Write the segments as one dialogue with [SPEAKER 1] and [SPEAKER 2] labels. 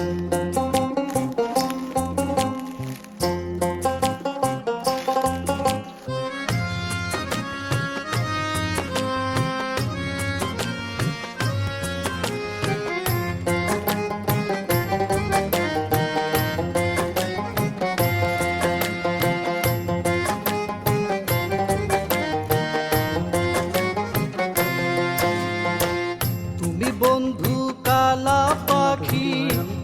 [SPEAKER 1] Thank you.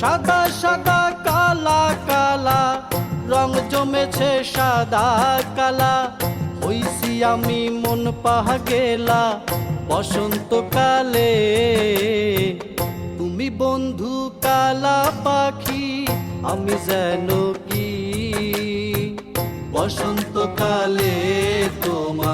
[SPEAKER 1] সাদা সাদা, কালা কালা, রং জমেছে সাদা, কালা। হইছি আমি মন পাহা গেলা বসন্তকালে। তুমি বন্ধু কালা পাখি, আমি যেন কি? বসন্তকালে তোমায়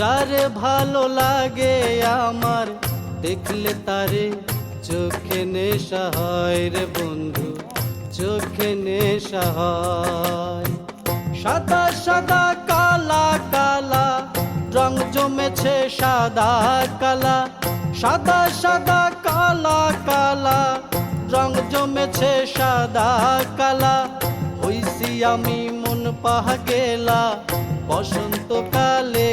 [SPEAKER 1] যারে ভালো লাগে আমার, দেখলে তারে চোখে নেশা হয় রে বন্ধু, চোখে নেশা হয়। সাদা সাদা, কালা কালা, রং জমেছে সাদা, কালা। সাদা সাদা, কালা কালা, রং জমেছে সাদা, কালা। হইছি আমি মন পাহা গেলা বসন্তকালে